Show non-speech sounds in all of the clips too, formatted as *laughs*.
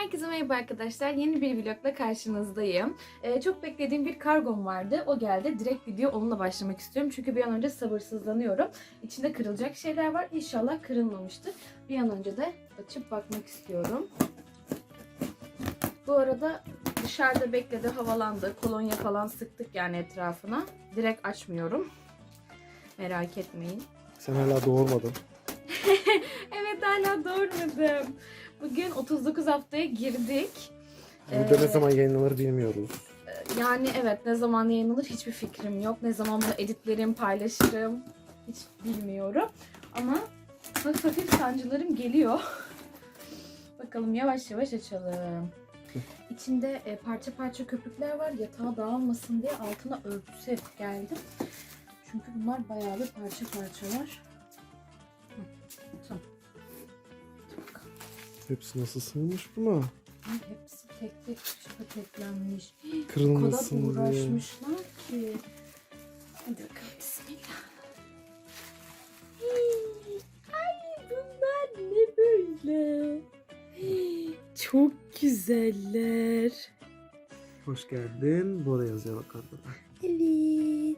Herkese merhaba arkadaşlar. Yeni bir vlogla karşınızdayım. Ee, çok beklediğim bir kargom vardı. O geldi. Direkt video onunla başlamak istiyorum. Çünkü bir an önce sabırsızlanıyorum. İçinde kırılacak şeyler var. İnşallah kırılmamıştır. Bir an önce de açıp bakmak istiyorum. Bu arada dışarıda bekledi, havalandı. Kolonya falan sıktık yani etrafına. Direkt açmıyorum. Merak etmeyin. Sen hala doğurmadın. *laughs* Evet hala doğurmadım. Bugün 39 haftaya girdik. Burada Ee, ne zaman yayınlanır bilmiyoruz. Yani evet ne zaman yayınlanır hiçbir fikrim yok. Ne zaman bunu editlerim, paylaşırım hiç bilmiyorum. Ama hafif hafif sancılarım geliyor. *laughs* Bakalım yavaş yavaş açalım. İçinde e, parça parça köpükler var. Yatağa dağılmasın diye altına örtüsü hep geldim. Çünkü bunlar bayağı bir parça parça var. Hı, Tamam. Hepsi nasıl sığmış buna? Hepsi tek tek paketlenmiş. O kadar Kırılmasın diye. uğraşmışlar ki. Hadi bakalım bismillah. Hii, Ay bunlar ne böyle? Hii, Çok güzeller. Hoş geldin. Bora yazıyor bak orada. Evet.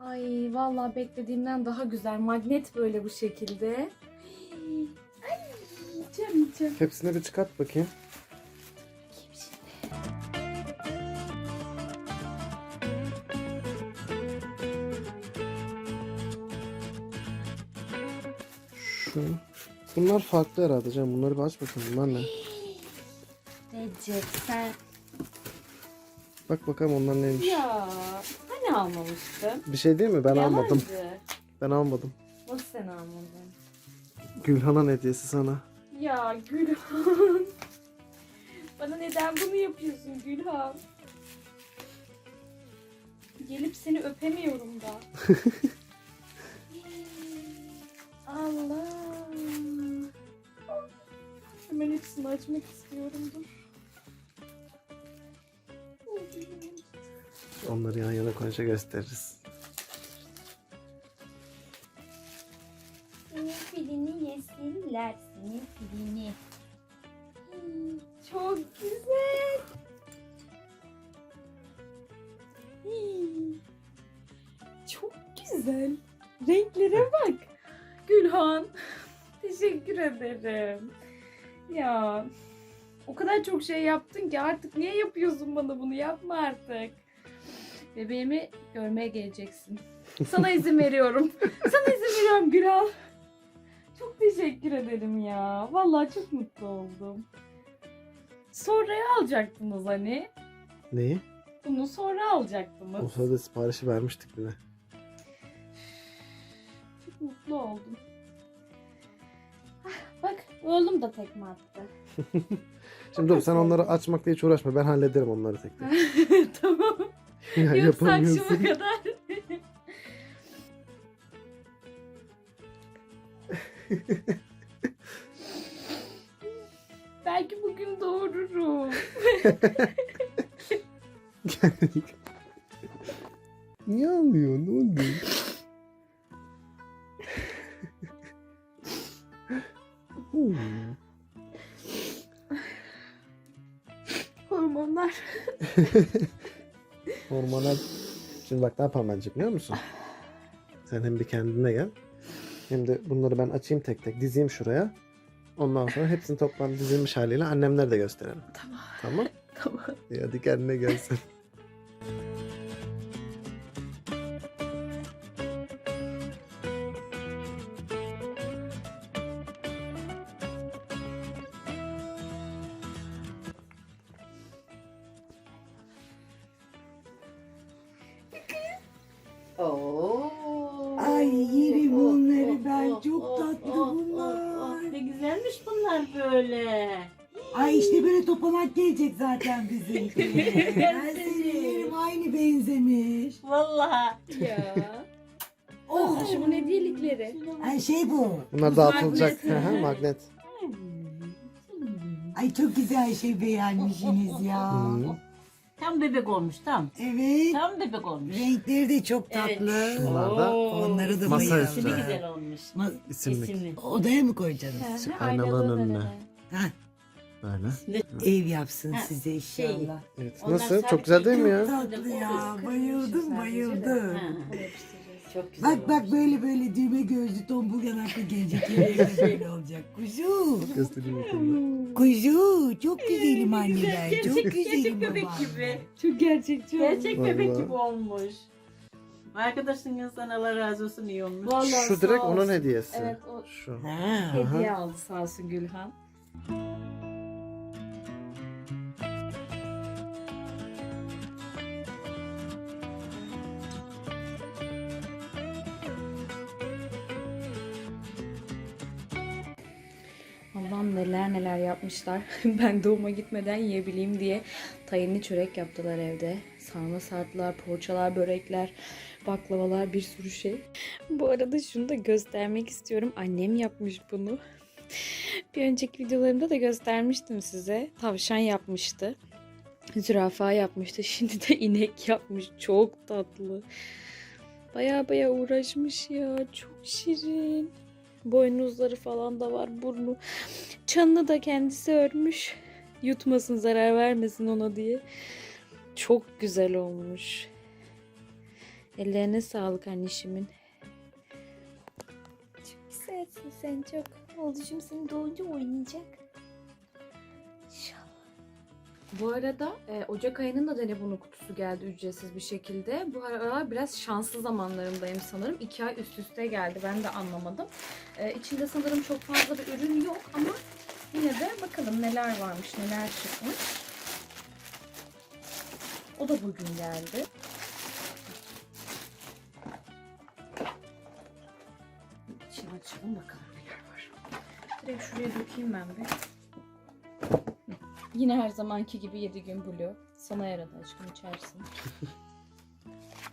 Ay vallahi beklediğimden daha güzel. Magnet böyle bu şekilde. Canım canım. Hepsini bir çıkart bakayım. Şu. Bunlar farklı herhalde canım. Bunları bir aç bakalım. Bunlar ne? Recep sen Bak bakalım onlar neymiş. Ya hani almamıştın? Bir şey değil mi? Ben almadım. Yalancı. Ben almadım. Nasıl sen almadın? Gülhan'ın hediyesi sana. Ya Gülhan. *laughs* Bana neden bunu yapıyorsun Gülhan? Gelip seni öpemiyorum da. *laughs* Allah. Hemen hepsini açmak istiyorum dur. Onları yan yana koyunca gösteririz. Senin filini. Hmm, Çok güzel. Hmm, Çok güzel. Renklere bak. Gülhan. Teşekkür ederim. Ya o kadar çok şey yaptın ki artık niye yapıyorsun bana bunu? Yapma artık. Bebeğimi görmeye geleceksin. Sana izin *laughs* veriyorum. Sana izin veriyorum Gülhan. Çok teşekkür ederim ya. Vallahi çok mutlu oldum. Sonraya alacaktınız hani. Neyi? Bunu sonra alacaktınız. O sırada siparişi vermiştik bile. Çok mutlu oldum. Ah, Bak oğlum da tekme attı. *laughs* Şimdi dur sen onları açmakla hiç uğraşma. Ben hallederim onları tek tek. *laughs* tamam. ya Yok akşama yapamıyorsun. kadar. *laughs* Belki bugün doğururum. Niye ağlıyor? Ne oldu? Hormonlar. Hormonal. Şimdi bak ne yapalım bence biliyor musun? Sen hem bir kendine gel. De bunları ben açayım tek tek dizeyim şuraya. Ondan sonra hepsini toplam dizilmiş haliyle annemlere de gösterelim. Tamam. Tamam? Tamam. İyi, hadi kendine gelsin. *laughs* Ay işte böyle topanak gelecek zaten bizimki. *laughs* ben yerim aynı benzemiş. Vallahi. Ya. Oh. Saçımın hediyelikleri. Ay şey bu. Bunlar dağıtılacak. Hı hı, magnet. Ay çok güzel şey beğenmişsiniz ya. Hı. Tam bebek olmuş tam. Evet. Tam bebek olmuş. Renkleri de çok Evet. tatlı. Bunlar da Onları da Masa bayıldım. üstü. İsmi güzel olmuş. Ma- isimlik. İsimli. Odaya mı koyacaksınız? Şu aynalığın önüne. Ha, Böyle. Ev yapsın Ha, size şey. inşallah. Evet. Onlar Nasıl? Çok güzel değil mi ya? çok- Tatlı ya. Bayıldım bayıldım. Ha. Çok güzel Bak bak böyle böyle düğme gözlü tombul yanaklı gelecek. Yemeğe *laughs* böyle olacak. Kuzu. Göstereyim bakalım. Kuzu. Çok güzelim anneler. Çok Gerçek, güzelim gerçek bebek babam. gibi. Çok gerçekçi. Gerçek bebek Vallahi. gibi olmuş. Arkadaşın insan Allah razı olsun iyi olmuş. Vallahi Şu sağ direkt olsun. onun hediyesi. Evet o Şu. Ha. hediye aldı sağ olsun Gülhan. Allah'ım neler neler yapmışlar. *laughs* ben doğuma gitmeden yiyebileyim diye tayinli çörek yaptılar evde. Sarma sardılar, poğaçalar, börekler, baklavalar bir sürü şey. Bu arada şunu da göstermek istiyorum. Annem yapmış bunu. *laughs* Bir önceki videolarımda da göstermiştim size. Tavşan yapmıştı. Zürafa yapmıştı. *laughs* Şimdi de inek yapmış. Çok tatlı. Baya baya uğraşmış ya. Çok şirin. Boynuzları falan da var. Burnu. Çanını da kendisi örmüş. Yutmasın zarar vermesin ona diye. Çok güzel olmuş. Ellerine sağlık annişimin. Çok güzelsin sen çok. Şimdi senin doğunca oynayacak. Bu arada e, Ocak ayının da dene kutusu geldi ücretsiz bir şekilde. Bu aralar biraz şanslı zamanlarımdayım sanırım. İki ay üst üste geldi. Ben de anlamadım. E, içinde sanırım çok fazla bir ürün yok ama yine de bakalım neler varmış, neler çıkmış. O da bugün geldi. İçini açalım bakalım neler var. Direkt şuraya dökeyim ben bir. Yine her zamanki gibi 7 gün blue. Sana yaradı aşkım içersin.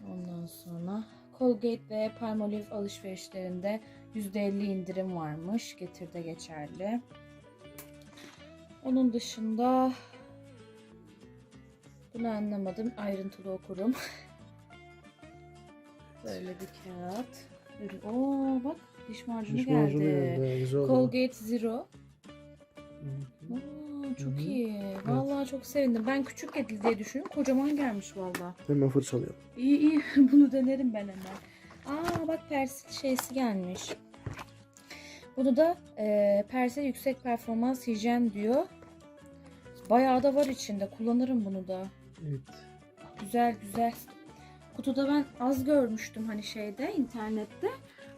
*laughs* Ondan sonra Colgate ve Palmolive alışverişlerinde %50 indirim varmış. Getirde geçerli. Onun dışında bunu anlamadım. Ayrıntılı okurum. *laughs* Böyle bir kağıt. Oo bak diş macunu Diş geldi. macunu geldi. Colgate Zero. Aa, çok Hı hı. iyi. Vallahi çok sevindim. Ben küçük getir diye düşünüyorum. Kocaman gelmiş vallahi. Hemen fırçalıyorum. İyi iyi. *laughs* Bunu denerim ben hemen. Aa bak persil şeysi gelmiş. Bunu da e, persil yüksek performans hijyen diyor. Bayağı da var içinde. Kullanırım bunu da. Evet. Güzel güzel. Kutuda ben az görmüştüm hani şeyde internette.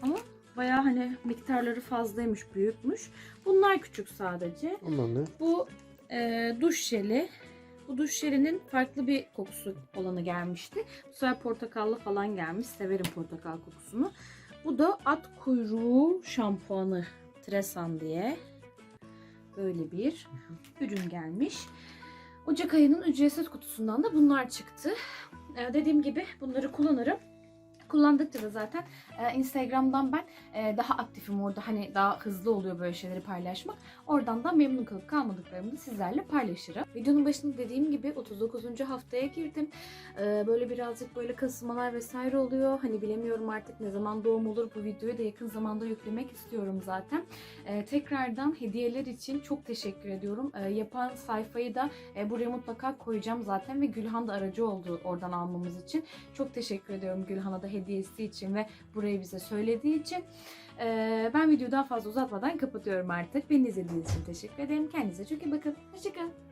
Ama bayağı hani miktarları fazlaymış, büyükmüş. Bunlar küçük sadece. Aman ne? Bu e, duş jeli. Bu duş jelinin farklı bir kokusu olanı gelmişti. Bu sefer portakallı falan gelmiş. Severim portakal kokusunu. Bu da at kuyruğu şampuanı. Tresan diye. Böyle bir ürün gelmiş. Ocak ayının ücretsiz kutusundan da bunlar çıktı. Ee, dediğim gibi bunları kullanırım. Kullandıkça da zaten e, Instagram'dan ben e, daha aktifim orada. Hani daha hızlı oluyor böyle şeyleri paylaşmak. Oradan da memnun kalıp kalmadıklarımı da sizlerle paylaşırım. Videonun başında dediğim gibi 39. haftaya girdim. Ee, böyle birazcık böyle kasılmalar vesaire oluyor. Hani bilemiyorum artık ne zaman doğum olur. Bu videoyu da yakın zamanda yüklemek istiyorum zaten. Ee, tekrardan hediyeler için çok teşekkür ediyorum. Ee, yapan sayfayı da e, buraya mutlaka koyacağım zaten ve Gülhan da aracı oldu oradan almamız için. Çok teşekkür ediyorum Gülhan'a da hediyesi için ve burayı bize söylediği için. Ee, ben videoyu daha fazla uzatmadan kapatıyorum artık. Beni izlediğiniz için teşekkür ederim. Kendinize çok iyi bakın. Hoşçakalın.